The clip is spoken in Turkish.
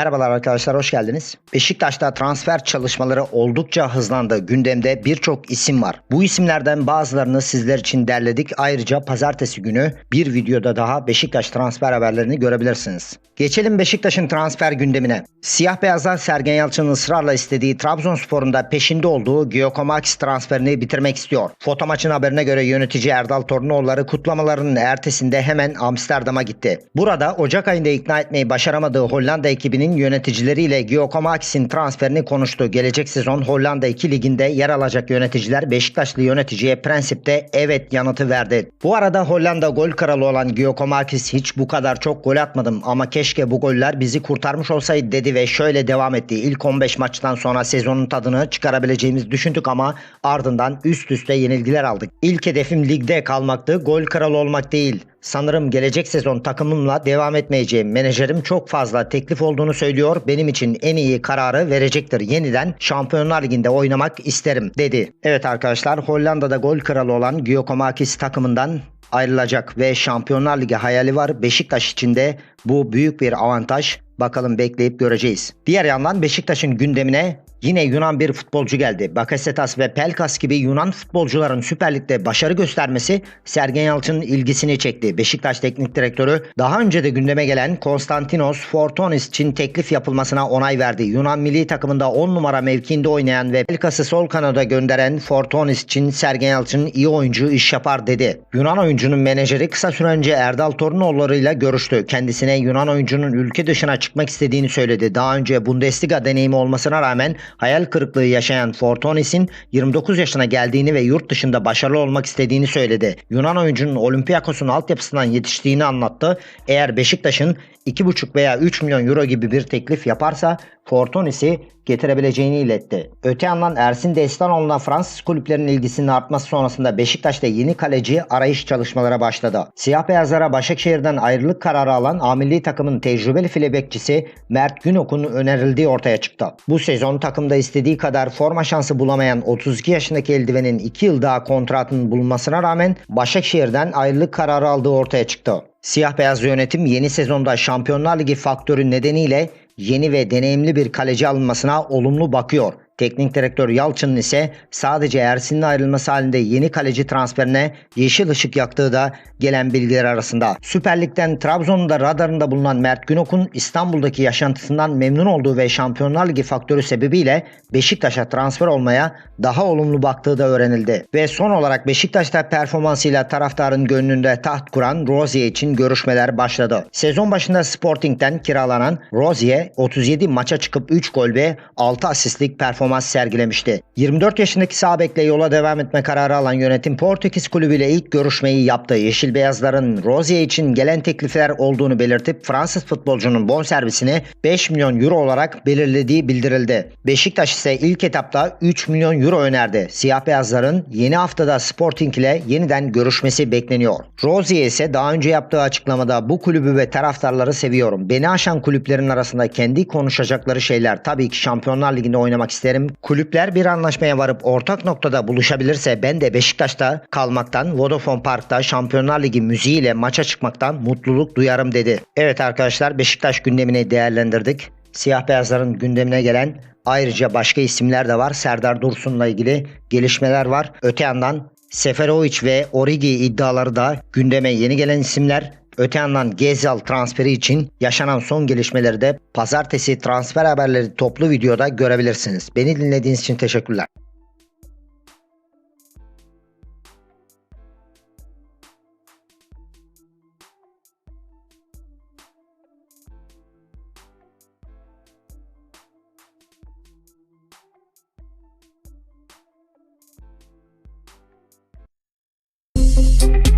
Merhabalar arkadaşlar hoş geldiniz. Beşiktaş'ta transfer çalışmaları oldukça hızlandı. Gündemde birçok isim var. Bu isimlerden bazılarını sizler için derledik. Ayrıca pazartesi günü bir videoda daha Beşiktaş transfer haberlerini görebilirsiniz. Geçelim Beşiktaş'ın transfer gündemine. Siyah beyazlar Sergen Yalçın'ın ısrarla istediği Trabzonspor'un da peşinde olduğu Giacomakis transferini bitirmek istiyor. Foto maçın haberine göre yönetici Erdal Torinoğulları kutlamalarının ertesinde hemen Amsterdam'a gitti. Burada Ocak ayında ikna etmeyi başaramadığı Hollanda ekibinin yöneticileriyle Giacomakis'in transferini konuştu. Gelecek sezon Hollanda 2 liginde yer alacak yöneticiler Beşiktaşlı yöneticiye prensipte evet yanıtı verdi. Bu arada Hollanda gol kralı olan Giacomakis hiç bu kadar çok gol atmadım ama keşke bu goller bizi kurtarmış olsaydı dedi ve şöyle devam etti. İlk 15 maçtan sonra sezonun tadını çıkarabileceğimizi düşündük ama ardından üst üste yenilgiler aldık. İlk hedefim ligde kalmaktı, gol kralı olmak değil. Sanırım gelecek sezon takımımla devam etmeyeceğim. Menajerim çok fazla teklif olduğunu söylüyor. Benim için en iyi kararı verecektir. Yeniden Şampiyonlar Ligi'nde oynamak isterim dedi. Evet arkadaşlar Hollanda'da gol kralı olan Giacomakis takımından ayrılacak ve Şampiyonlar Ligi hayali var. Beşiktaş için de bu büyük bir avantaj. Bakalım bekleyip göreceğiz. Diğer yandan Beşiktaş'ın gündemine Yine Yunan bir futbolcu geldi. Bakasetas ve Pelkas gibi Yunan futbolcuların Süper Lig'de başarı göstermesi Sergen Yalçın'ın ilgisini çekti. Beşiktaş Teknik Direktörü daha önce de gündeme gelen Konstantinos Fortonis için teklif yapılmasına onay verdi. Yunan milli takımında 10 numara mevkiinde oynayan ve Pelkas'ı sol kanada gönderen Fortonis için Sergen Yalçın iyi oyuncu iş yapar dedi. Yunan oyuncunun menajeri kısa süre önce Erdal Torinoğulları ile görüştü. Kendisine Yunan oyuncunun ülke dışına çıkmak istediğini söyledi. Daha önce Bundesliga deneyimi olmasına rağmen hayal kırıklığı yaşayan Fortonis'in 29 yaşına geldiğini ve yurt dışında başarılı olmak istediğini söyledi. Yunan oyuncunun Olympiakos'un altyapısından yetiştiğini anlattı. Eğer Beşiktaş'ın 2,5 veya 3 milyon euro gibi bir teklif yaparsa Fortonis'i getirebileceğini iletti. Öte yandan Ersin Destanoğlu'na Fransız kulüplerinin ilgisinin artması sonrasında Beşiktaş'ta yeni kaleci arayış çalışmalara başladı. Siyah beyazlara Başakşehir'den ayrılık kararı alan A takımın tecrübeli file bekçisi Mert Günok'un önerildiği ortaya çıktı. Bu sezon takımda istediği kadar forma şansı bulamayan 32 yaşındaki eldivenin 2 yıl daha kontratının bulunmasına rağmen Başakşehir'den ayrılık kararı aldığı ortaya çıktı. Siyah beyaz yönetim yeni sezonda Şampiyonlar Ligi faktörü nedeniyle yeni ve deneyimli bir kaleci alınmasına olumlu bakıyor. Teknik direktör Yalçın'ın ise sadece Ersin'in ayrılması halinde yeni kaleci transferine yeşil ışık yaktığı da gelen bilgiler arasında. Süper Lig'den Trabzon'un da radarında bulunan Mert Günok'un İstanbul'daki yaşantısından memnun olduğu ve Şampiyonlar Ligi faktörü sebebiyle Beşiktaş'a transfer olmaya daha olumlu baktığı da öğrenildi. Ve son olarak Beşiktaş'ta performansıyla taraftarın gönlünde taht kuran Rozier için görüşmeler başladı. Sezon başında Sporting'den kiralanan Rozier 37 maça çıkıp 3 gol ve 6 asistlik performans sergilemişti. 24 yaşındaki sağ bekle yola devam etme kararı alan yönetim Portekiz kulübüyle ilk görüşmeyi yaptı. Yeşil Beyazların Rozier için gelen teklifler olduğunu belirtip Fransız futbolcunun bonservisini 5 milyon euro olarak belirlediği bildirildi. Beşiktaş ise ilk etapta 3 milyon euro önerdi. Siyah Beyazların yeni haftada Sporting ile yeniden görüşmesi bekleniyor. Rozier ise daha önce yaptığı açıklamada bu kulübü ve taraftarları seviyorum. Beni aşan kulüplerin arasında kendi konuşacakları şeyler tabii ki Şampiyonlar Ligi'nde oynamak isterim. Kulüpler bir anlaşmaya varıp ortak noktada buluşabilirse ben de Beşiktaş'ta kalmaktan, Vodafone Park'ta Şampiyonlar Ligi müziğiyle maça çıkmaktan mutluluk duyarım dedi. Evet arkadaşlar Beşiktaş gündemini değerlendirdik. Siyah beyazların gündemine gelen ayrıca başka isimler de var. Serdar Dursun'la ilgili gelişmeler var. Öte yandan Seferovic ve Origi iddiaları da gündeme yeni gelen isimler. Öte yandan Gezal transferi için yaşanan son gelişmeleri de pazartesi transfer haberleri toplu videoda görebilirsiniz. Beni dinlediğiniz için teşekkürler. Thank